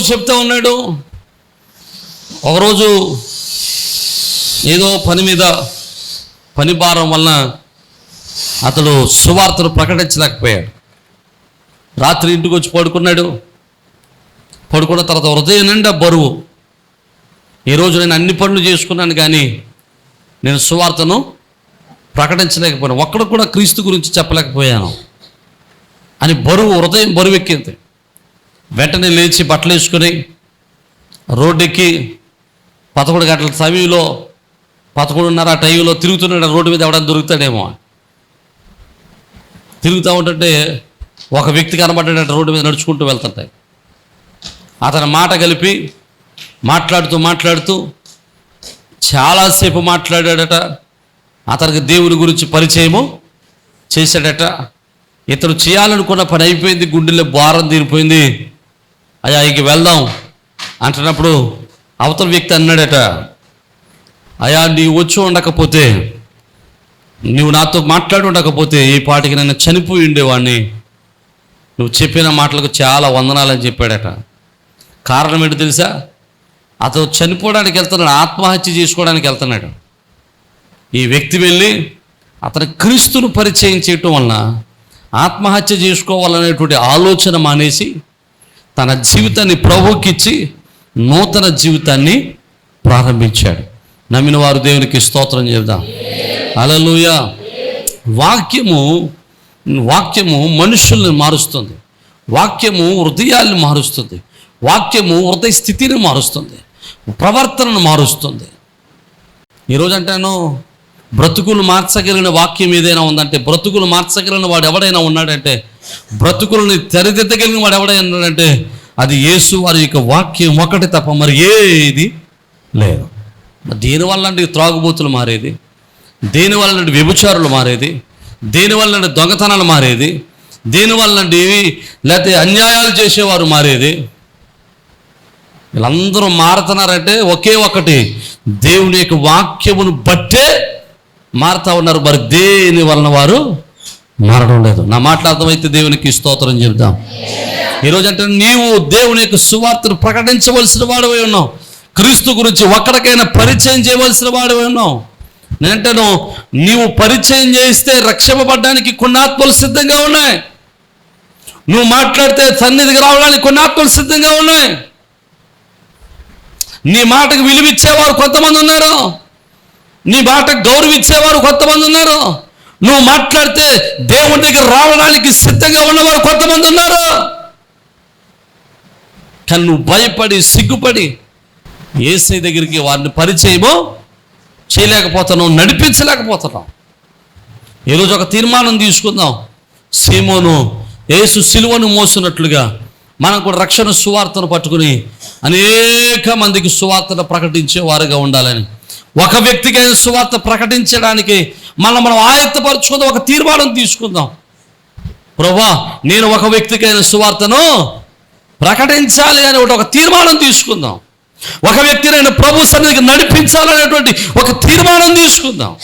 రోజు చెప్తా ఉన్నాడు. ఒకరోజు ఏదో పని మీద పని భారం వలన అతడు సువార్తను ప్రకటించలేకపోయాడు. రాత్రి ఇంటికి వచ్చి పడుకున్నాడు. పడుకున్న తర్వాత హృదయం నిండా బరువు. ఈరోజు నేను అన్ని పనులు చేసుకున్నాను కానీ నేను సువార్తను ప్రకటించలేకపోయాను. ఒక్కడు కూడా క్రీస్తు గురించి చెప్పలేకపోయాను. అని బరువు హృదయం బరువు ఎక్కింది వెంటనే లేచి బట్టలు వేసుకుని రోడ్డెక్కి పదకొండు గంటల సమయంలో పదకొండున్నర ఆ టైంలో తిరుగుతున్నాడు రోడ్డు మీద ఎవడన్నా దొరుకుతాడేమో. తిరుగుతూ ఉంటుంటే ఒక వ్యక్తి కనబడ్డాడట రోడ్డు మీద నడుచుకుంటూ వెళ్తుంటాయి. అతని మాట కలిపి మాట్లాడుతూ మాట్లాడుతూ చాలాసేపు మాట్లాడాడట. అతనికి దేవుని గురించి పరిచయము చేశాడట. ఇతను చేయాలనుకున్న పని అయిపోయింది గుండెల్లో భారం తీరిపోయింది. అయ్యా ఇక వెళ్దాం అంటున్నప్పుడు అవతల వ్యక్తి అన్నాడట అయ్యా నీవు వచ్చి ఉండకపోతే నువ్వు నాతో మాట్లాడి ఉండకపోతే ఈ పాటికి నన్ను చనిపోయి ఉండేవాడిని నువ్వు చెప్పిన మాటలకు చాలా వందనాలని చెప్పాడట. కారణం ఏంటో తెలుసా? అతను చనిపోవడానికి వెళ్తున్నాడు ఆత్మహత్య చేసుకోవడానికి వెళ్తున్నాడు. ఈ వ్యక్తి వెళ్ళి అతని క్రీస్తును పరిచయం చేయటం వలన ఆత్మహత్య చేసుకోవాలనేటువంటి ఆలోచన మానేసి తన జీవితాన్ని ప్రభుకిచ్చి నూతన జీవితాన్ని ప్రారంభించాడు. నమ్మిన వారు దేవునికి స్తోత్రం చెబుదాం. అలలుయ వాక్యము వాక్యము మనుషుల్ని మారుస్తుంది. వాక్యము హృదయాల్ని మారుస్తుంది. వాక్యము హృదయ స్థితిని మారుస్తుంది. ప్రవర్తనను మారుస్తుంది. ఈరోజు అంటాను బ్రతుకులు మార్చగలిగిన వాక్యం ఏదైనా ఉందంటే బ్రతుకులు మార్చగలిగిన వాడు ఎవడైనా ఉన్నాడంటే బ్రతుకులని తెరదిద్దగలిగిన వాడు ఎవడన్నాడంటే అది యేసు వారి యొక్క వాక్యం ఒకటి తప్ప మరి ఏది లేదు. దీనివల్ల దేనివల్ల అంటే త్రాగుబోతులు మారేది? దేనివల్ల అంటే వ్యభిచారులు మారేది? దేనివల్ల అంటే దొంగతనాలు మారేది? దేనివల్ల అంటే లేకపోతే అన్యాయాలు చేసేవారు మారేది? వీళ్ళందరూ మారుతున్నారంటే ఒకే ఒకటి దేవుని యొక్క వాక్యమును బట్టే మారుతా ఉన్నారు. మరి దేని వలన వారు మారడం లేదు. నా మాటలు దేవునికి స్తోత్రం చెబుదాం. ఈరోజు అంటే నీవు దేవుని యొక్క సువార్తను ప్రకటించవలసిన వాడవై ఉన్నావు క్రీస్తు గురించి ఒక్కడికైనా పరిచయం చేయవలసిన వాడవై ఉన్నావు నేనంటాను నీవు పరిచయం చేస్తే రక్షింపబడ్డానికి కొన్ని ఆత్మలు సిద్ధంగా ఉన్నాయి. నువ్వు మాట్లాడితే సన్నిధికి రావడానికి కొన్ని ఆత్మలు సిద్ధంగా ఉన్నాయి. నీ మాటకు విలువిచ్చేవారు కొంతమంది ఉన్నారు. నీ మాటకు గౌరవించేవారు కొంతమంది ఉన్నారు. నువ్వు మాట్లాడితే దేవుని దగ్గర రావడానికి సిద్ధంగా ఉన్నవారు కొంతమంది ఉన్నారు. కానీ నువ్వు భయపడి సిగ్గుపడి ఏసై దగ్గరికి వారిని పరిచయమో చేయలేకపోతున్నావు నడిపించలేకపోతున్నావు. ఈరోజు ఒక తీర్మానం తీసుకుందాం. సీమోను ఏసు సిలువను మోసినట్లుగా మనం కూడా రక్షణ సువార్తను పట్టుకుని అనేక మందికి సువార్తను ప్రకటించే వారుగా ఉండాలని. ఒక వ్యక్తికైన సువార్త ప్రకటించడానికి మనం మనం ఆయత్తపరచుకుందాం ఒక తీర్మానం తీసుకుందాం. ప్రభా నేను ఒక వ్యక్తికైన సువార్తను ప్రకటించాలి అని ఒకటి ఒక తీర్మానం తీసుకుందాం. ఒక వ్యక్తి నేను ప్రభు సన్నిధికి నడిపించాలనేటువంటి ఒక తీర్మానం తీసుకుందాం.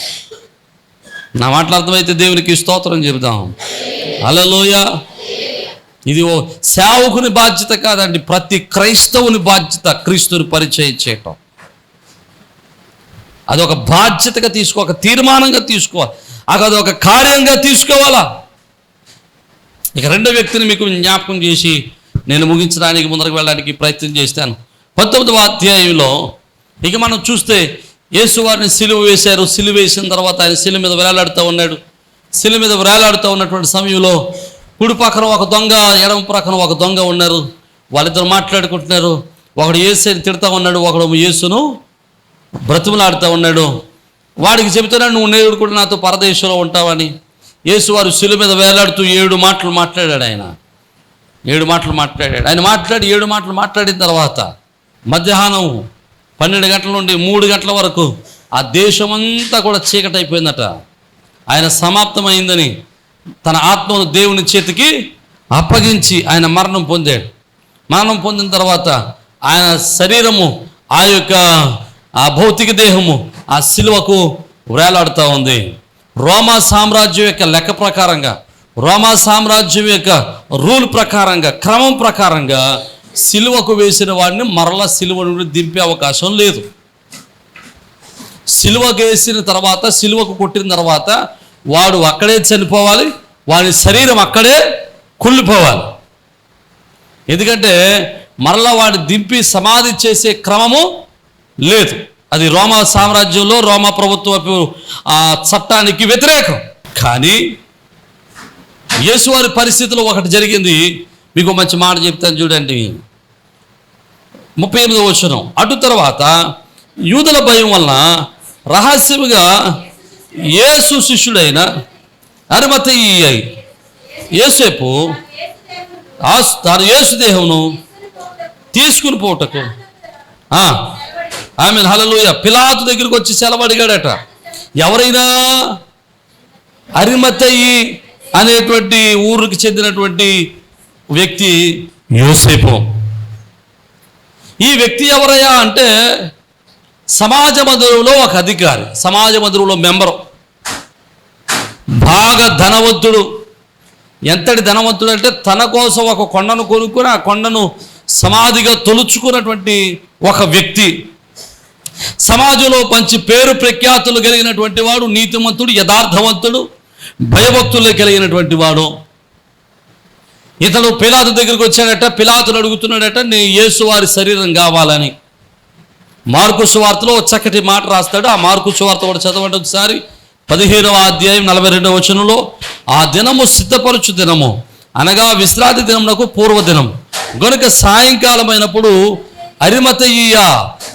నా మాటలు అర్థమైతే దేవునికి స్తోత్రం చెబుదాం. అలలోయ ఇది ఓ సేవకుని బాధ్యత కాదండి ప్రతి క్రైస్తవుని బాధ్యత క్రీస్తుని పరిచయం చేయటం. అదొక బాధ్యతగా తీసుకో ఒక తీర్మానంగా తీసుకోవాలి అది ఒక కార్యంగా తీసుకోవాలా? ఇక రెండో వ్యక్తిని మీకు జ్ఞాపకం చేసి నేను ముగించడానికి ముందరకు వెళ్ళడానికి ప్రయత్నం చేస్తాను. పంతొమ్మిదవ అధ్యాయంలో ఇక మనం చూస్తే యేసు వారిని సిలువ వేశారు. సిలువ వేసిన తర్వాత ఆయన సిలు మీద వేలాడుతూ ఉన్నాడు. సిలు మీద వేలాడుతూ ఉన్నటువంటి సమయంలో కుడి పక్కన ఒక దొంగ ఎడమ పక్కన ఒక దొంగ ఉన్నారు. వాళ్ళిద్దరు మాట్లాడుకుంటున్నారు. ఒకడు ఏసుని తిడతా ఉన్నాడు ఒకడు యేసును బ్రతుములాడుతూ ఉన్నాడు. వాడికి చెబుతున్నాడు నువ్వు నేడు కూడా నాతో పరదేశంలో ఉంటావని. యేసు వారు శిలు మీద వేలాడుతూ ఏడు మాటలు మాట్లాడాడు ఆయన. ఏడు మాటలు మాట్లాడాడు. ఆయన మాట్లాడి ఏడు మాటలు మాట్లాడిన తర్వాత మధ్యాహ్నం పన్నెండు గంటల నుండి మూడు గంటల వరకు ఆ దేశమంతా కూడా చీకటి అయిపోయిందట. ఆయన సమాప్తమైందని తన ఆత్మను దేవుని చేతికి అప్పగించి ఆయన మరణం పొందాడు. మరణం పొందిన తర్వాత ఆయన శరీరము ఆ యొక్క ఆ భౌతిక దేహము ఆ శిలువకు వేలాడుతూ ఉంది. రోమా సామ్రాజ్యం యొక్క లెక్క ప్రకారంగా రోమా సామ్రాజ్యం యొక్క రూల్ ప్రకారంగా క్రమం ప్రకారంగా సిలువకు వేసిన వాడిని మరలా సిలువ నుండి దింపే అవకాశం లేదు. సిలువకు వేసిన తర్వాత సిలువకు కొట్టిన తర్వాత వాడు అక్కడే చనిపోవాలి వాడి శరీరం అక్కడే కుళ్ళిపోవాలి. ఎందుకంటే మరలా వాడిని దింపి సమాధి చేసే క్రమము లేదు. అది రోమా సామ్రాజ్యంలో రోమా ప్రభుత్వపు ఆ చట్టానికి వ్యతిరేకం. కానీ యేసువారి పరిస్థితిలో ఒకటి జరిగింది. మీకు మంచి మాట చెప్తాను చూడండి. ముప్పై ఎనిమిదో వచనం. అటు తర్వాత యూదుల భయం వలన రహస్యముగా యేసు శిష్యుడైన అరిమతయ్య యేసేపు తాను యేసు దేహమును తీసుకుని పోటకు ఆమె హలలుయ పిలాతు దగ్గరికి వచ్చి సెలవు అడిగాడట. ఎవరైనా అరిమతయి అనేటువంటి ఊరికి చెందినటువంటి వ్యక్తి యోసేపు. ఈ వ్యక్తి ఎవరయ్యా అంటే సమాజ మధురులో ఒక అధికారి సమాజ మధురులో మెంబరు. బాగా ధనవంతుడు. ఎంతటి ధనవంతుడు అంటే తన కోసం ఒక కొండను కొనుక్కొని ఆ కొండను సమాధిగా తొలుచుకున్నటువంటి ఒక వ్యక్తి. సమాజంలో మంచి పేరు ప్రఖ్యాతులు కలిగినటువంటి వాడు నీతిమంతుడు యథార్థవంతుడు భయభక్తులు కలిగినటువంటి వాడు. ఇతడు పిలాతు దగ్గరికి వచ్చాడట పిలాతును అడుగుతున్నాడట నీ యేసు వారి శరీరం కావాలని. మార్కు సువార్తలో చక్కటి మాట రాస్తాడు. ఆ మార్కు సువార్త కూడా చదవండి ఒకసారి. పదిహేనవ అధ్యాయం నలభై రెండవ వచనంలో ఆ దినము సిద్ధపరచు దినము అనగా విశ్రాంతి దినమునకు పూర్వదినం గనుక సాయంకాలం అయినప్పుడు అరిమతయ్య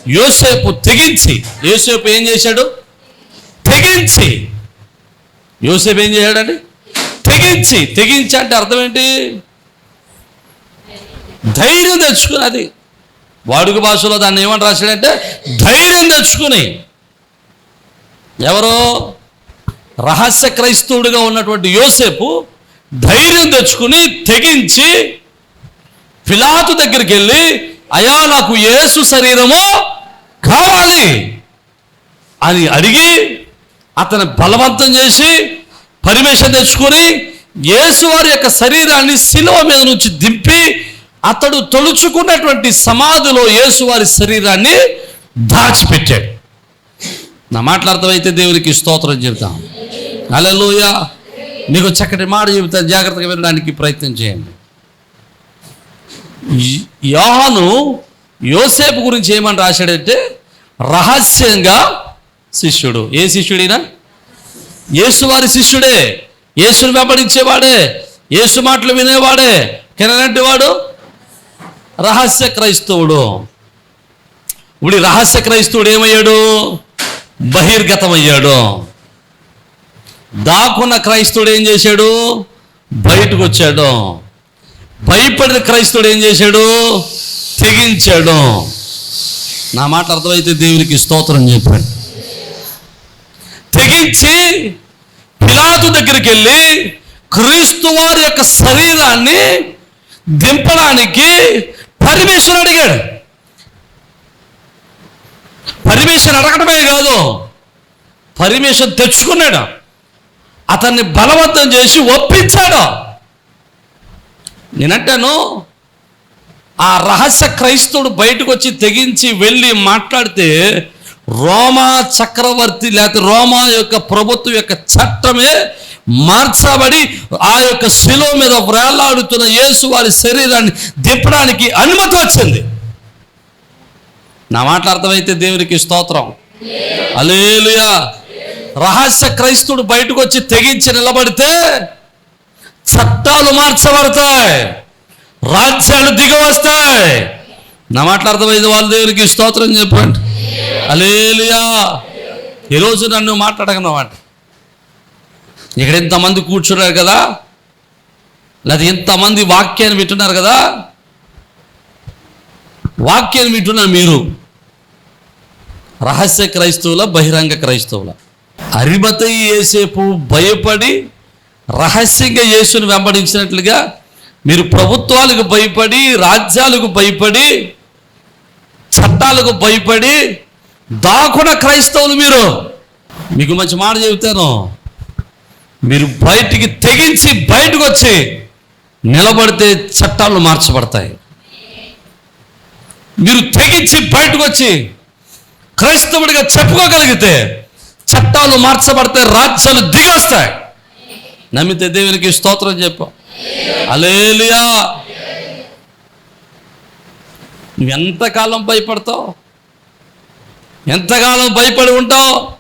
యోసేపు తెగించి యోసేపు ఏం చేశాడు? తెగించి. యోసేపు ఏం చేశాడండి? తెగించి. తెగించి అంటే అర్థం ఏంటి? ధైర్యం తెచ్చుకుని అది వాడుక భాషలో దాన్ని ఏమని రాశాడంటే ధైర్యం తెచ్చుకుని. ఎవరో? రహస్య క్రైస్తవుడిగా ఉన్నటువంటి యోసేపు ధైర్యం తెచ్చుకుని తెగించి పిలాతు దగ్గరికి వెళ్ళి అయా నాకు యేసు శరీరము కావాలి అని అడిగి అతను బలవంతం చేసి పరిమేషన్ తెచ్చుకొని యేసు వారి యొక్క శరీరాన్ని శిలువ మీద నుంచి దింపి అతడు తొలుచుకున్నటువంటి సమాధిలో యేసు వారి శరీరాన్ని దాచిపెట్టాడు. నా మాట్లాడతామైతే దేవునికి స్తోత్రం చెబుతాం. అలలోయ నీకు చక్కటి మాట చెబుతాను జాగ్రత్తగా వినడానికి ప్రయత్నం చేయండి. యోహాను యోసేపు గురించి ఏమని రాశాడంటే రహస్యంగా శిష్యుడు. ఏ శిష్యుడినా? యేసువారి శిష్యుడే. యేసుని వెంబడించేవాడే. యేసు మాటలు వినేవాడే. కెనలాంటి వాడు? రహస్య క్రైస్తవుడు. ఇప్పుడు ఈ రహస్య క్రైస్తవుడు ఏమయ్యాడు? బహిర్గతమయ్యాడు. దాక్కున్న క్రైస్తవుడు ఏం చేశాడు? బయటకు వచ్చాడు భయపడిన క్రైస్తవుడు ఏం చేశాడు? తెగించాడు. నా మాట అర్థమైతే దేవునికి స్తోత్రం చెప్పాడు. తెగించి పిలాతు దగ్గరికి వెళ్ళి క్రీస్తు వారి యొక్క శరీరాన్ని దింపడానికి పర్మిషన్ అడిగాడు. పర్మిషన్ అడగడమే కాదు పర్మిషన్ తెచ్చుకున్నాడు. అతన్ని బలవంతం చేసి ఒప్పించాడు. నేనంటాను ఆ రహస్య క్రైస్తవుడు బయటకు వచ్చి తెగించి వెళ్ళి మాట్లాడితే రోమా చక్రవర్తి లేకపోతే రోమా యొక్క ప్రభుత్వం యొక్క చట్టమే మార్చబడి ఆ యొక్క శిలో మీద వ్రేలాడుతున్న యేసు వారి శరీరాన్ని దింపడానికి అనుమతి వచ్చింది. నా మాట అర్థమైతే దేవునికి స్తోత్రం. అలేలుయా రహస్య క్రైస్తవుడు బయటకు వచ్చి తెగించి నిలబడితే చట్టాలు మార్చబడతాయి. రాజ్యాలు దిగవస్తాయి. నా మాటలు వాళ్ళ దేవునికి స్తోత్రం చెప్పండి. అలేలియా ఈరోజు నన్ను మాట్లాడగనమాట ఇక్కడ ఇంతమంది కూర్చున్నారు కదా? లేదా ఇంతమంది వాక్యాన్ని వింటున్నారు కదా? వాక్యాన్ని వింటున్నారు మీరు. రహస్య క్రైస్తవుల బహిరంగ క్రైస్తవుల. అరిమత ఏసేపు భయపడి రహస్యంగా యేసును వెంబడించినట్లుగా మీరు ప్రభుత్వాలకు భయపడి రాజ్యాలకు భయపడి చట్టాలకు భయపడి దాకున క్రైస్తవులు మీరు. మీకు మంచి మాట చెబుతాను. మీరు బయటికి తెగించి బయటకు వచ్చి నిలబడితే చట్టాలు మార్చబడతాయి. మీరు తెగించి బయటకు వచ్చి క్రైస్తవుడిగా చెప్పుకోగలిగితే చట్టాలు మార్చబడతాయి రాజ్యాలు దిగొస్తాయి. నమ్మితే దేవునికి స్తోత్రం చెప్పాం. అలేలియా నువ్వెంతకాలం భయపడతావు? ఎంతకాలం భయపడి ఉంటావు?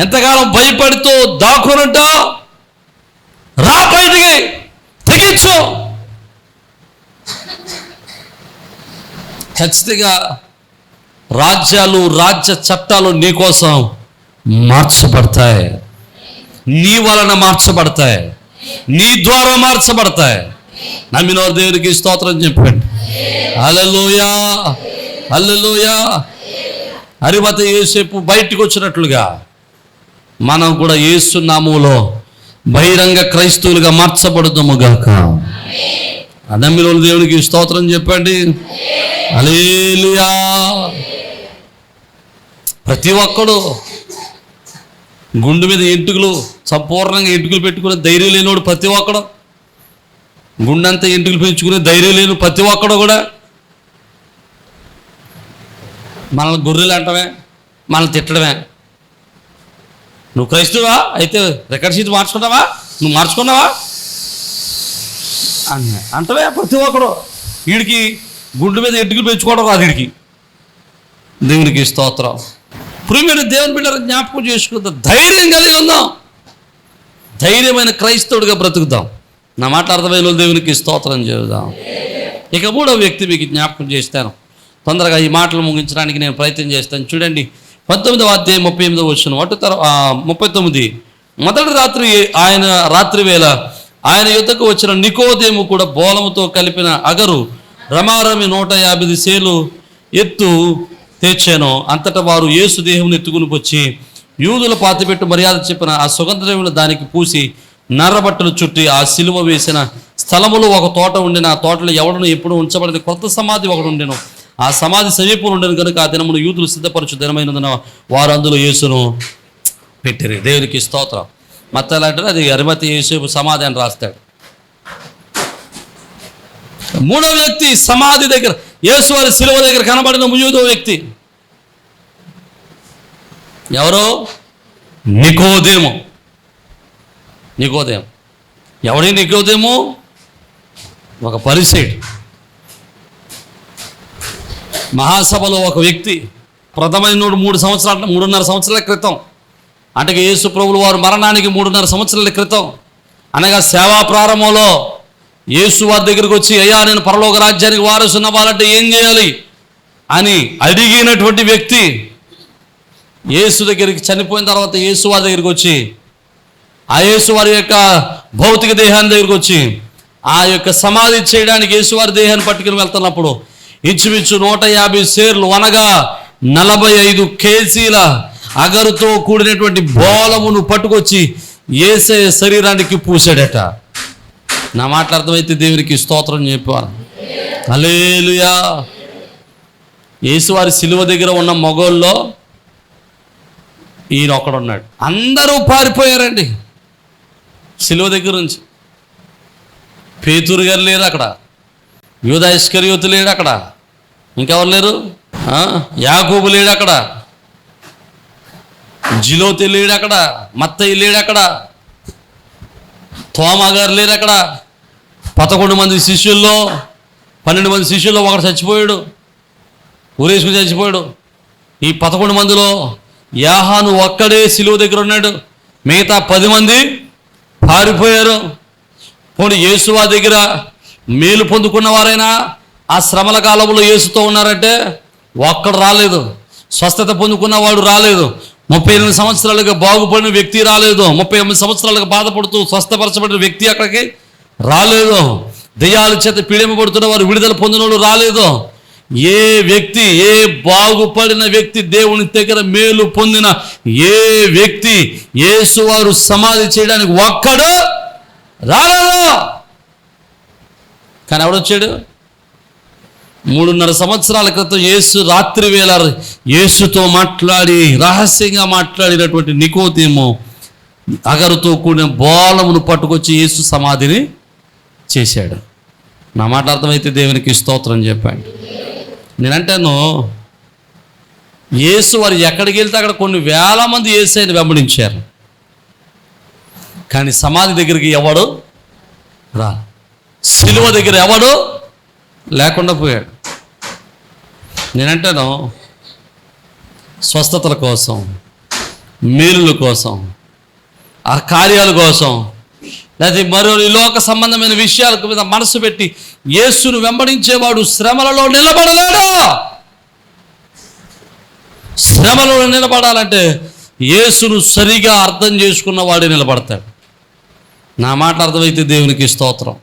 ఎంతకాలం భయపడుతూ దాక్కునుంటావు రా బయటికి తెగించు. ఖచ్చితంగా రాజ్యాలు రాజ్య చట్టాలు నీకోసం మార్చబడతాయి. నీ వలన మార్చబడతాయి. నీ ద్వారా మార్చబడతాయి. నమ్మిన దేవునికి స్తోత్రం చెప్పండి. అలలోయా అల్లలోయా హరిమత ఏసేపు బయటికి వచ్చినట్లుగా మనం కూడా యేసు బహిరంగ క్రైస్తవులుగా మార్చబడుతాము గాక. నమ్మిన దేవునికి స్తోత్రం చెప్పండి. అలేలియా ప్రతి ఒక్కడు గుండు మీద ఎంటుకలు సంపూర్ణంగా ఎంటుకలు పెట్టుకునే ధైర్యం లేనివాడు ప్రతి ఒక్కడు. గుండంతా ఎంటుకలు పెంచుకునే ధైర్యం లేని ప్రతి ఒక్కడు కూడా. మనల్ని గొర్రెలు అంటమే మనల్ని తిట్టడమే. నువ్వు క్రైస్తవా అయితే రికార్డ్ షీట్ మార్చుకున్నావా నువ్వు మార్చుకున్నావా? అన్న. అంటవే ప్రతి ఒక్కడు. వీడికి గుండు మీద ఎట్టుకులు పెంచుకోవడం రాదు వీడికి. దేవునికి స్తోత్రం. ప్రియమైన దేవుని బిడ్డ జ్ఞాపకం చేసుకుందాం. ధైర్యం కలిగి ఉందాం. ధైర్యమైన క్రైస్తవుడిగా బ్రతుకుదాం. నా మాట అర్థమైన దేవునికి స్తోత్రం చేద్దాం. ఇక మూడో వ్యక్తి మీకు జ్ఞాపకం చేస్తాను. తొందరగా ఈ మాటలు ముగించడానికి నేను ప్రయత్నం చేస్తాను. చూడండి పంతొమ్మిదవ అధ్యాయం ముప్పై ఎనిమిదవ వచ్చిన అటు తర్వాత ముప్పై తొమ్మిది. మొదటి రాత్రి ఆయన రాత్రి వేళ ఆయన యుద్ధకు వచ్చిన నికోదేము కూడా బోలముతో కలిపిన అగరు రమారమి నూట యాభై సేలు ఎత్తు తెచ్చాను అంతటా వారు యేసు దేహం ఎత్తుకుని వచ్చి యూదుల పాతిపెట్టు మర్యాద చెప్పిన ఆ సుగంధద్రవ్యులు దానికి పూసి నర్రబట్టలు చుట్టి ఆ సిలువ వేసిన స్థలములో ఒక తోట ఉండిన ఆ తోటలో ఎవడను ఎప్పుడు ఉంచబడింది కొత్త సమాధి ఒకడు ఉండెను. ఆ సమాధి సమీపంలో ఉండేది కనుక ఆ దినమును యూదులు సిద్ధపరచు దినమైనందున వారు అందులో యేసును పెట్టిరి. దేవునికి స్తోత్రం. మత్తలు అది అరిమతి యేసేపు సమాధి అని రాస్తాడు. మూడో వ్యక్తి సమాధి దగ్గర యేసు వారి శిలువ దగ్గర కనబడిన ముయూదో వ్యక్తి. ఎవరో? నికోదేమో. నికోదేమో. ఎవడి నికోదేమో? ఒక పరిసేడు మహాసభలో ఒక వ్యక్తి ప్రథమైన మూడు సంవత్సరాల మూడున్నర సంవత్సరాల క్రితం. అంటే యేసు ప్రభులు వారు మరణానికి మూడున్నర సంవత్సరాల క్రితం. అనగా సేవా ప్రారంభంలో యేసు వారి దగ్గరికి వచ్చి అయ్యా నేను పరలోక రాజ్యానికి వారసున్న వాళ్ళంటే ఏం చేయాలి? అని అడిగినటువంటి వ్యక్తి యేసు దగ్గరికి చనిపోయిన తర్వాత యేసు వారి దగ్గరికి వచ్చి ఆ యేసు వారి యొక్క భౌతిక దేహాన్ని దగ్గరికి వచ్చి ఆ యొక్క సమాధి చేయడానికి యేసు వారి దేహాన్ని పట్టుకుని వెళ్తున్నప్పుడు ఇంచుమించు నూట యాభై సేర్లు అనగా నలభై ఐదు కేజీల అగరుతో కూడినటువంటి బోలమును పట్టుకొచ్చి ఏసే శరీరానికి పూసాడట నా మాట అర్థమైతే దేవునికి స్తోత్రం చెప్పాను అలేలుయా యేసువారి సిలువ దగ్గర ఉన్న మగోళ్ళలో ఈయన ఒకడున్నాడు. అందరూ పారిపోయారండి. సిలువ దగ్గర నుంచి. పేతూరు గారు లేరు అక్కడ. యూదా ఇస్కరియోతు లేడు అక్కడ. ఇంకెవరు లేరు? ఆ? యాకోబు లేడు అక్కడ. జిలోతి లేడు అక్కడ. మత్తయ్య లేడు అక్కడ. తోమా గారు లేరు అక్కడ. పదకొండు మంది శిష్యుల్లో పన్నెండు మంది శిష్యుల్లో ఒకడు చచ్చిపోయాడు. ఊరేసుకుని చచ్చిపోయాడు. ఈ పదకొండు మందిలో యాహాను ఒక్కడే సిలువ దగ్గర ఉన్నాడు. మిగతా పది మంది పారిపోయారు. పోనీ యేసువా దగ్గర మేలు పొందుకున్న వారైనా ఆ శ్రమల కాలంలో యేసుతో ఉన్నారంటే ఒక్కడు రాలేదు. స్వస్థత పొందుకున్నవాడు రాలేదు. ముప్పై ఎనిమిది సంవత్సరాలుగా బాగుపడిన వ్యక్తి రాలేదు. ముప్పై ఎనిమిది సంవత్సరాలుగా బాధపడుతూ స్వస్థపరచబడిన వ్యక్తి అక్కడికి రాలేదు. దయ్యాల చేత పీడింపబడుతున్న వారు విడుదల పొందిన వాళ్ళు రాలేదు. ఏ వ్యక్తి ఏ బాగుపడిన వ్యక్తి దేవుని దగ్గర మేలు పొందిన ఏ వ్యక్తి యేసు వారు సమాధి చేయడానికి ఒక్కడు రాలేదు. కానీ ఎవడొచ్చాడు? మూడున్నర సంవత్సరాల క్రితం యేసు రాత్రి వేళ యేసుతో మాట్లాడి రహస్యంగా మాట్లాడినటువంటి నికోతేమో అగరుతో కూడిన బోలమును పట్టుకొచ్చి యేసు సమాధిని చేశాడు. నా మాట అర్థమైతే దేవునికి స్తోత్రం చెప్పాడు. నేనంటాను యేసు వారు ఎక్కడికి వెళ్తే అక్కడ కొన్ని వేల మంది యేసైని వెంబడించారు. కానీ సమాధి దగ్గరికి ఎవడు రా? సిలువ దగ్గర ఎవడు లేకుండా పోయాడు. నేనంటాను స్వస్థతల కోసం మేలుల కోసం ఆ కార్యాల కోసం లేకపోతే మరో ఈ లోక సంబంధమైన విషయాల మీద మనసు పెట్టి యేసును వెంబడించేవాడు శ్రమలలో నిలబడలేడు? శ్రమలో నిలబడాలంటే యేసును సరిగా అర్థం చేసుకున్న వాడే నిలబడతాడు. నా మాట అర్థమైతే దేవునికి స్తోత్రం.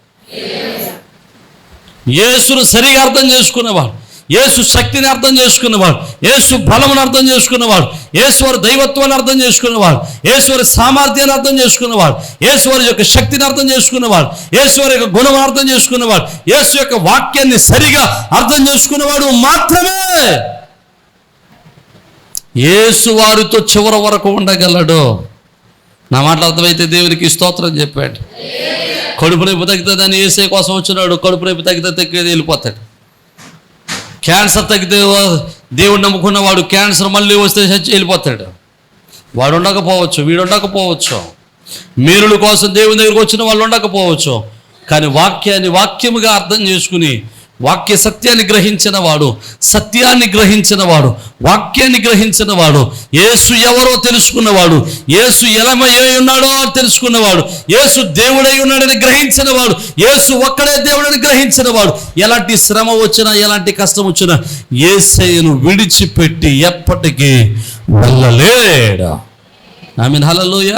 యేసును సరిగా అర్థం చేసుకునేవాడు. యేసు శక్తిని అర్థం చేసుకునేవాడు. యేసు బలమును అర్థం చేసుకునేవాడు. యేసువారి దైవత్వాన్ని అర్థం చేసుకునేవాడు. యేసువారి సామర్థ్యాన్ని అర్థం చేసుకునేవాడు. యేసువారి యొక్క శక్తిని అర్థం చేసుకునేవాడు. యేసువారి యొక్క గుణం అర్థం చేసుకునేవాడు. యేసు యొక్క వాక్యాన్ని సరిగా అర్థం చేసుకునేవాడు మాత్రమే. యేసు వారితో చివరి వరకు ఉండగలడు. నా మాటలు అర్థమైతే దేవునికి స్తోత్రం చెప్పాడు. కడుపు నొప్పి తగ్గుతుందని ఏసే కోసం వచ్చినాడు. కడుపు నొప్పి తగ్గితే తగ్గితే వెళ్ళిపోతాడు. క్యాన్సర్ తగ్గితే దేవుడు నమ్ముకున్నవాడు క్యాన్సర్ మళ్ళీ వస్తే చచ్చి వెళ్ళిపోతాడు. వాడు ఉండకపోవచ్చు వీడు ఉండకపోవచ్చు. మీరుల కోసం దేవుని దగ్గరికి వచ్చిన వాళ్ళు ఉండకపోవచ్చు. కానీ వాక్యాన్ని వాక్యముగా అర్థం చేసుకుని వాక్య సత్యాన్ని గ్రహించిన వాడు సత్యాన్ని గ్రహించిన వాడు వాక్యాన్ని గ్రహించిన వాడు ఏసు ఎవరో తెలుసుకున్నవాడు ఏసు ఎలమయ్య ఉన్నాడో తెలుసుకున్నవాడు ఏసు దేవుడై ఉన్నాడని గ్రహించిన వాడు ఏసు ఒక్కడే దేవుడని గ్రహించిన వాడు. ఎలాంటి శ్రమ వచ్చినా ఎలాంటి కష్టం వచ్చినా ఏసయ్యను విడిచిపెట్టి ఎప్పటికీ వెళ్ళలేడా? ఆమె హలలోయ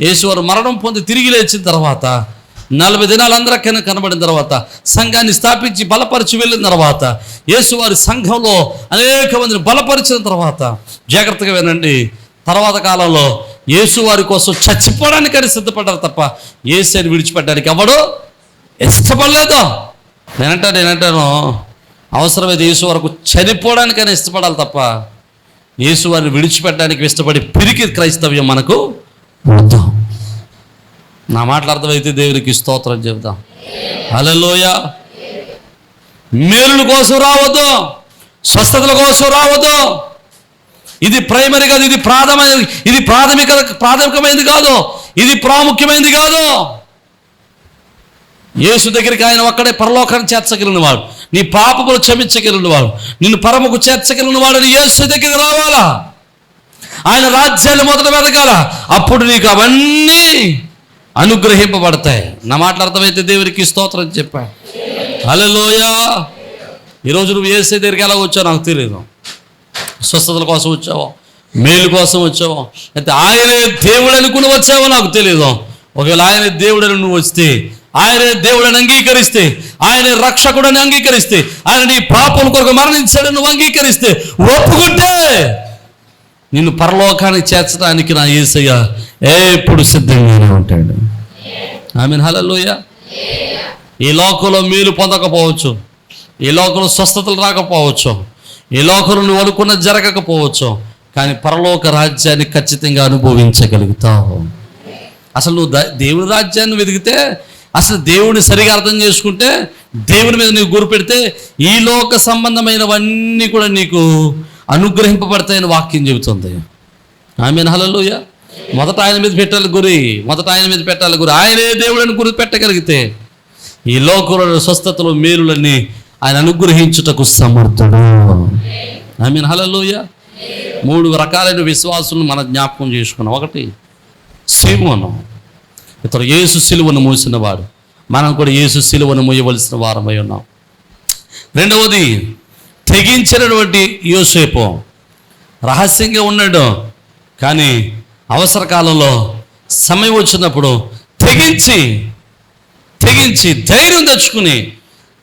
యేసు వారు మరణం పొంది తిరిగి లేచిన తర్వాత నలభై దినాలు అందరికైనా కనబడిన తర్వాత సంఘాన్ని స్థాపించి బలపరిచి వెళ్ళిన తర్వాత యేసువారి సంఘంలో అనేక మందిని బలపరిచిన తర్వాత జాగ్రత్తగా వినండి. తర్వాత కాలంలో యేసువారి కోసం చచ్చిపోవడానికని సిద్ధపడ్డారు తప్ప యేసుని విడిచిపెట్టడానికి ఎవడు ఇష్టపడలేదు. నేనంటాను నేనంటాను అవసరమైతే యేసు వరకు చనిపోవడానికైనా ఇష్టపడాలి తప్ప యేసు వారిని విడిచిపెట్టడానికి ఇష్టపడి పిరికి క్రైస్తవ్యం మనకు వద్దు నా మాటలు అర్థమైతే దేవునికి స్తోత్రం చెబుదాం. అలలోయ మేలుల కోసం రావద్దు స్వస్థతల కోసం రావద్దు. ఇది ప్రైమరీ కాదు ఇది ప్రాథమిక ఇది ప్రాథమిక ప్రాథమికమైనది కాదు ఇది ప్రాముఖ్యమైనది కాదు. యేసు దగ్గరికి ఆయన ఒక్కడే పరలోకాన్ని చేర్చగలిగిన వాడు. నీ పాపములు క్షమించగలిగిన వాడు. నిన్ను పరముకు చేర్చగలిగిన వాడు యేసు దగ్గరికి రావాలా? ఆయన రాజ్యాన్ని మొదట వెతకాల? అప్పుడు నీకు అవన్నీ అనుగ్రహింపబడతాయి. నా మాటలు అర్థమైతే దేవునికి స్తోత్రం చెప్పా. హలోయ ఈరోజు నువ్వు ఏసే దగ్గరికి ఎలా వచ్చావు నాకు తెలియదు స్వస్థతల కోసం వచ్చావో మేలు కోసం వచ్చావో అయితే ఆయనే దేవుడు అనుకుని వచ్చావో నాకు తెలియదు ఒకవేళ ఆయనే దేవుడని నువ్వు వస్తే ఆయనే దేవుడని అంగీకరిస్తే ఆయన రక్షకుడని అంగీకరిస్తే ఆయన నీ పాపం కొరకు మరణించాడని నువ్వు అంగీకరిస్తే ఒప్పుకుంటే నిన్ను పరలోకానికి చేర్చడానికి నా ఏసయ్య ఎప్పుడు సిద్ధంగానే ఉంటాడు. ఆమె హలలోయ ఈ లోకంలో మేలు పొందకపోవచ్చు. ఈ లోకంలో స్వస్థతలు రాకపోవచ్చు. ఈ లోకంలో నువ్వు అనుకున్న జరగకపోవచ్చు. కానీ పరలోక రాజ్యాన్ని ఖచ్చితంగా అనుభవించగలుగుతావు. అసలు నువ్వు ద- దేవుని రాజ్యాన్ని వెతికితే అసలు దేవుడిని సరిగా అర్థం చేసుకుంటే దేవుని మీద నీకు గురి పెడితే ఈ లోక సంబంధమైనవన్నీ కూడా నీకు అనుగ్రహింపబడతాయని వాక్యం చెబుతుంది. ఆమె హలలోయ మొదట ఆయన మీద పెట్టాలి గురి మొదట ఆయన మీద పెట్టాలి గురి. ఆయనే దేవుడిని గురి పెట్టగలిగితే ఈ లోకంలో స్వస్థతలు మేలులన్నీ ఆయన అనుగ్రహించుటకు సమర్థుడు. ఆమె హలలోయ మూడు రకాలైన విశ్వాసులను మనం జ్ఞాపకం చేసుకున్నాం. ఒకటి సిలువను. ఇతడు యేసు సిలువను మూసినవాడు మనం కూడా యేసు సిలువను మూయవలసిన వారమై ఉన్నాం. రెండవది తెగించినటువంటి యోసేపు. రహస్యంగా ఉన్నాడు కానీ అవసర కాలంలో సమయం వచ్చినప్పుడు తెగించి తెగించి ధైర్యం తెచ్చుకుని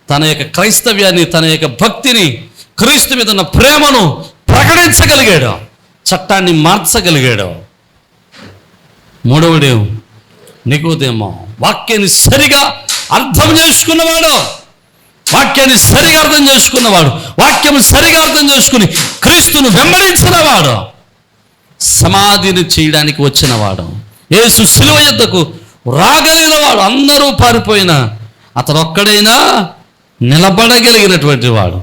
తన యొక్క క్రైస్తవ్యాన్ని తన యొక్క భక్తిని క్రీస్తు మీద ఉన్న ప్రేమను ప్రకటించగలిగాడు. చట్టాన్ని మార్చగలిగాడు. మూడవడే నికోదేమో వాక్యాన్ని సరిగా అర్థం చేసుకున్నవాడు. వాక్యాన్ని సరిగా అర్థం చేసుకున్నవాడు. వాక్యం సరిగా అర్థం చేసుకుని క్రీస్తును వెంబడించినవాడు. సమాధిని చేయడానికి వచ్చినవాడు యేసు శిలువ యుద్ధకు రాగలిగిన వాడు. అందరూ పారిపోయినా అతడు ఒక్కడైనా నిలబడగలిగినటువంటి వాడు.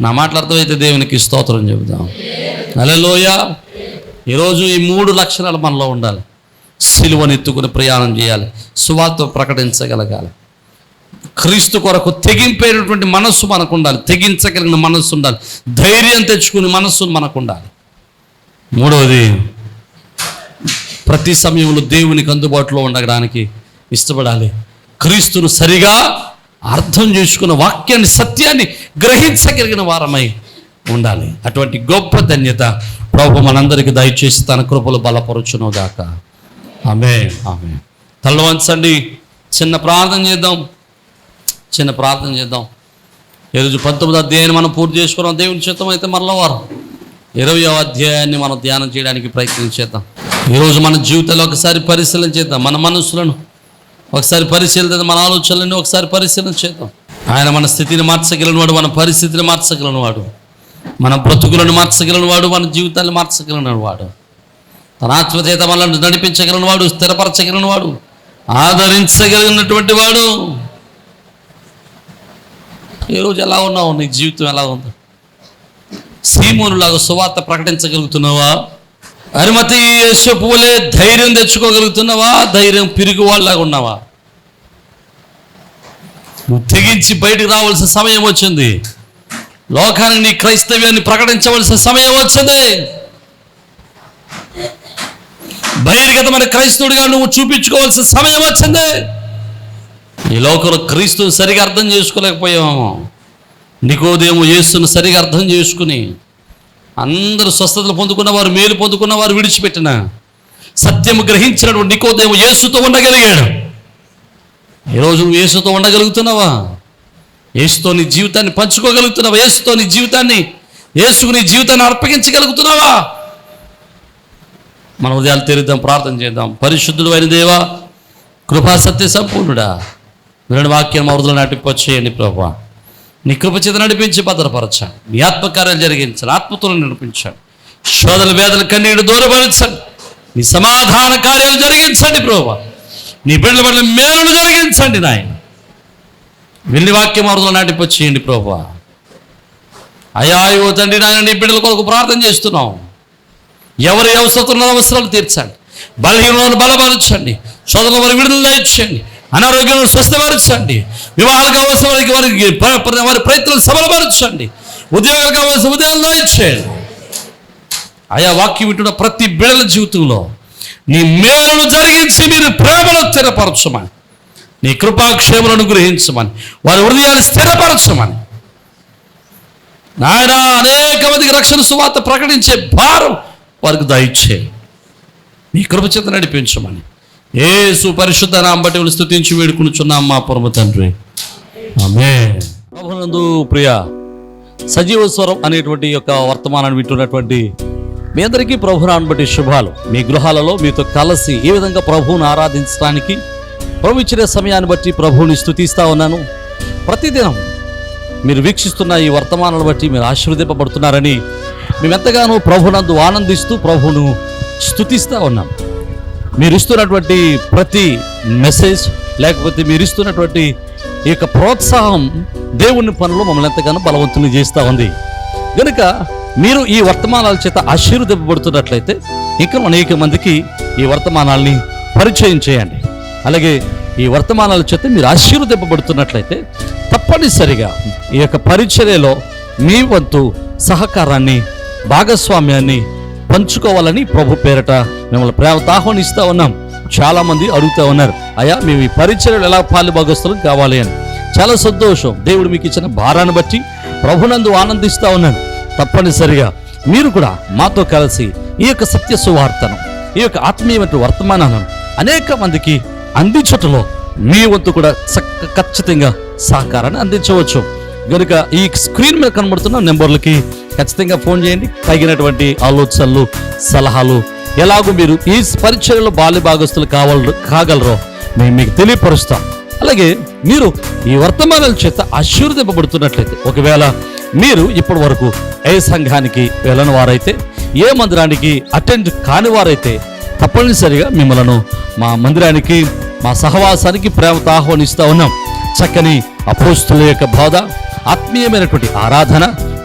నా మాట్లాడుతూ దేవునికి స్తోత్రం చెబుదాం. అలెలోయ ఈరోజు ఈ మూడు లక్షణాలు మనలో ఉండాలి. సిలువను ఎత్తుకుని ప్రయాణం చేయాలి. సువార్త ప్రకటించగలగాలి. క్రీస్తు కొరకు తెగింపేటటువంటి మనస్సు మనకు ఉండాలి. తెగించగలిగిన మనస్సు ఉండాలి. ధైర్యం తెచ్చుకునే మనస్సు మనకు ఉండాలి. మూడవది ప్రతి సమయంలో దేవునికి అందుబాటులో ఉండడానికి ఇష్టపడాలి. క్రీస్తును సరిగా అర్థం చేసుకున్న వాక్యాన్ని సత్యాన్ని గ్రహించగలిగిన వారమై ఉండాలి. అటువంటి గొప్ప ధన్యత ప్రభు మనందరికీ దయచేసి తన కృపలు బలపరుచును గాక ఆమె ఆమె తల్ల వంచండి చిన్న ప్రార్థన చేద్దాం. చిన్న ప్రార్థన చేద్దాం. ఈరోజు పంతొమ్మిది అధ్యాయాన్ని మనం పూర్తి చేసుకున్నాం. దేవుని చిత్తం అయితే మరలా వారం. ఇరవై అధ్యాయాన్ని మనం ధ్యానం చేయడానికి ప్రయత్నం చేద్దాం. ఈరోజు మన జీవితంలో ఒకసారి పరిశీలన చేద్దాం మన మనసులను. ఒకసారి పరిశీలన మన ఆలోచనలను ఒకసారి పరిశీలన చేద్దాం. ఆయన మన స్థితిని మార్చగలను వాడు మన పరిస్థితిని మార్చగలను వాడు మన బ్రతుకులను మార్చగలను వాడు మన జీవితాన్ని మార్చగలను వాడు తన ఆత్మచేత మనల్ని నడిపించగలను వాడు స్థిరపరచగలను వాడు ఆదరించగలిగినటువంటి వాడు. ఈరోజు ఎలా ఉన్నావు? నీ జీవితం ఎలా ఉందో? సీమోనులాగా సువార్త ప్రకటించగలుగుతున్నావా? అరుమతి యేసపు ధైర్యం తెచ్చుకోగలుగుతున్నావా? ధైర్యం పిరిగి వాళ్ళలాగా ఉన్నావా? నువ్వు తెగించి బయటకు రావాల్సిన సమయం వచ్చింది. లోకానికి నీ క్రైస్తవ్యాన్ని ప్రకటించవలసిన సమయం వచ్చింది. బహిర్గతమైన క్రైస్తవుడిగా నువ్వు చూపించుకోవాల్సిన సమయం వచ్చింది. ఈ లోకంలో క్రీస్తుని సరిగా అర్థం చేసుకోలేకపోయాము. నికోదేము యేసును సరిగా అర్థం చేసుకుని అందరూ స్వస్థతలు పొందుకున్నవారు మేలు పొందుకున్నవారు విడిచిపెట్టిన సత్యము గ్రహించినటువంటి నికోదేమో యేసుతో ఉండగలిగాడు. ఈరోజు నువ్వు యేసుతో ఉండగలుగుతున్నావా? యేసుతో నీ జీవితాన్ని పంచుకోగలుగుతున్నావా? యేసుతో నీ జీవితాన్ని యేసుకు నీ జీవితాన్ని అర్పగించగలుగుతున్నావా? మన ఉదయాలు తీరుద్దాం ప్రార్థన చేద్దాం. పరిశుద్ధుడు అయిన దేవా కృపా సత్య సంపూర్ణుడా. వినని వాక్యం మరుదులు నటిపొచ్చేయండి ప్రభా. నీ కృపచేత నడిపించి భద్రపరచండి నీ ఆత్మకార్యాలు జరిగించాలి. ఆత్మతులను నడిపించండి శోధన వేదన కన్నీడు దూరపరచండి నీ సమాధాన కార్యాలు జరిగించండి ప్రభు నీ బిడ్డల పట్ల మేలును జరిగించండి నాయన. వెళ్ళి వాక్యం మరుదులు నాటిపొచ్చేయండి ప్రభా అయా యువ తండ్రి నాయన నీ బిడ్డల కొరకు ప్రార్థన చేస్తున్నాం. ఎవరి అవసరం అవసరాలు తీర్చండి. బలహీనలను బలపరచండి. శోధన వారి విడుదల ఇచ్చండి అనారోగ్యం స్వస్థపరచండి వివాహాలకు కావాల్సిన వారికి వారికి వారి ప్రయత్నాలు సబలపరచండి ఉద్యోగాలు కావాల్సిన ఉద్యోగంలో ఇచ్చేయండి ఆయా వాక్యం వింటున్న ప్రతి బిడల జీవితంలో నీ మేలను జరిగించి మీరు ప్రేమలో స్థిరపరచమని నీ కృపాక్షేమలను గ్రహించమని వారి హృదయాలు స్థిరపరచమని. నాయన అనేక మందికి రక్షణ సువార్త ప్రకటించే భారం వారికి దయచేయి. నీ కృప చేత నడిపించమని. ఏ సుపరిశుద్ధ నామ స్థుతించి వేడుకునిచున్నాం మా పరమ తండ్రి. ఆమె ప్రభునందు ప్రియ సజీవ స్వరం అనేటువంటి యొక్క వర్తమానాన్ని వింటున్నటువంటి మీ అందరికీ ప్రభునాన్ని బట్టి శుభాలు. మీ గృహాలలో మీతో కలిసి ఏ విధంగా ప్రభువును ఆరాధించడానికి ప్రభు ఇచ్చిన సమయాన్ని బట్టి ప్రభువుని స్థుతిస్తా ఉన్నాను. ప్రతిదినం మీరు వీక్షిస్తున్న ఈ వర్తమానాలను బట్టి మీరు ఆశీర్వదింపబడుతున్నారని మేమెంతగానో ప్రభునందు ఆనందిస్తూ ప్రభువును స్థుతిస్తూ ఉన్నాం. మీరు ఇస్తున్నటువంటి ప్రతి మెసేజ్ లేకపోతే మీరు ఇస్తున్నటువంటి ఈ యొక్క ప్రోత్సాహం దేవుని పనులు మమ్మల్ని ఎంతగానో బలవంతుని చేస్తూ ఉంది. కనుక మీరు ఈ వర్తమానాల చేత ఆశీర్వదింపబడుతున్నట్లయితే ఇంకా అనేక మందికి ఈ వర్తమానాల్ని పరిచయం చేయండి. అలాగే ఈ వర్తమానాల చేత మీరు ఆశీర్వదింపబడుతున్నట్లయితే తప్పనిసరిగా ఈ యొక్క పరిచర్యలో మీ వంతు సహకారాన్ని భాగస్వామ్యాన్ని పంచుకోవాలని ప్రభు పేరట మిమ్మల్ని ప్రేమతో ఆహ్వానిస్తూ ఉన్నాం. చాలామంది అడుగుతూ ఉన్నారు అయ్యా మేము ఈ పరిచర్యలు ఎలా పాలు భాగస్తులం కావాలి అని? చాలా సంతోషం. దేవుడు మీకు ఇచ్చిన భారాన్ని బట్టి ప్రభునందు ఆనందిస్తూ ఉన్నాను తప్పనిసరిగా మీరు కూడా మాతో కలిసి ఈ యొక్క సత్య సువార్తను ఈ యొక్క ఆత్మీయమైన వర్తమానాలను అనేక మందికి అందించటంలో మీ వంతు కూడా చక్క ఖచ్చితంగా సహకారాన్ని అందించవచ్చు. కనుక ఈ స్క్రీన్ మీద కనబడుతున్న నెంబర్లకి ఖచ్చితంగా ఫోన్ చేయండి. తగినటువంటి ఆలోచనలు సలహాలు ఎలాగో మీరు ఈ పరిచయలో బాల్య భాగస్తులు కావాల కాగలరో మేము మీకు తెలియపరుస్తాం. అలాగే మీరు ఈ వర్తమానాల చేత ఆశీర్వదింపబడుతున్నట్లయితే ఒకవేళ మీరు ఇప్పటి వరకు ఏ సంఘానికి వెళ్ళని వారైతే ఏ మందిరానికి అటెండ్ కాని వారైతే తప్పనిసరిగా మిమ్మలను మా మందిరానికి మా సహవాసానికి ప్రేమతో ఆహ్వానిస్తూ ఉన్నాం. చక్కని అపోస్తుల యొక్క బోధ ఆత్మీయమైనటువంటి ఆరాధన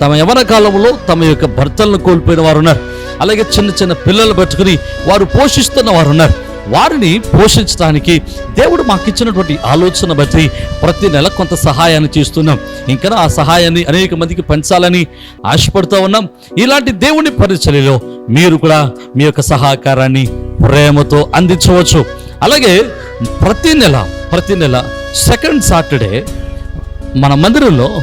తమ యవన కాలంలో తమ యొక్క భర్తలను కోల్పోయిన వారు ఉన్నారు అలాగే చిన్న చిన్న పిల్లలు పెట్టుకుని వారు పోషిస్తున్న వారు ఉన్నారు వారిని పోషించడానికి దేవుడు మాకు ఇచ్చినటువంటి ఆలోచన బట్టి ప్రతి నెల కొంత సహాయాన్ని చేస్తున్నాం. ఇంకా ఆ సహాయాన్ని అనేక మందికి పంచాలని ఆశపడుతూ ఉన్నాం. ఇలాంటి దేవుని పరిచర్యలో మీరు కూడా మీ యొక్క సహకారాన్ని ప్రేమతో అందించవచ్చు. అలాగే ప్రతి నెల ప్రతి నెల సెకండ్ సాటర్డే మన మందిరంలో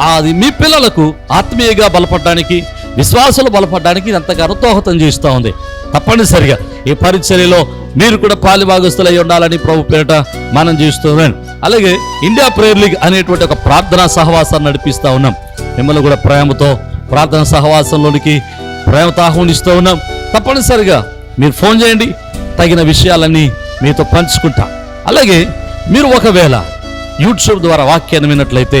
అది మీ పిల్లలకు ఆత్మీయంగా బలపడడానికి విశ్వాసాలు బలపడడానికి ఎంతగానో దోహదం చేస్తూ ఉంది. తప్పనిసరిగా ఈ పరిచర్యలో మీరు కూడా పాలిభాగస్తులై ఉండాలని ప్రభు పేరిట మనం చేస్తున్నాను అలాగే ఇండియా ప్రేయర్ లీగ్ అనేటువంటి ఒక ప్రార్థనా సహవాసాన్ని నడిపిస్తూ ఉన్నాం. మిమ్మల్ని కూడా ప్రేమతో ప్రార్థన సహవాసంలోనికి ప్రేమతో ఆహ్వానిస్తూ ఉన్నాం. తప్పనిసరిగా మీరు ఫోన్ చేయండి తగిన విషయాలన్నీ మీతో పంచుకుంటా. అలాగే మీరు ఒకవేళ యూట్యూబ్ ద్వారా వాక్యాన్ని విన్నట్లయితే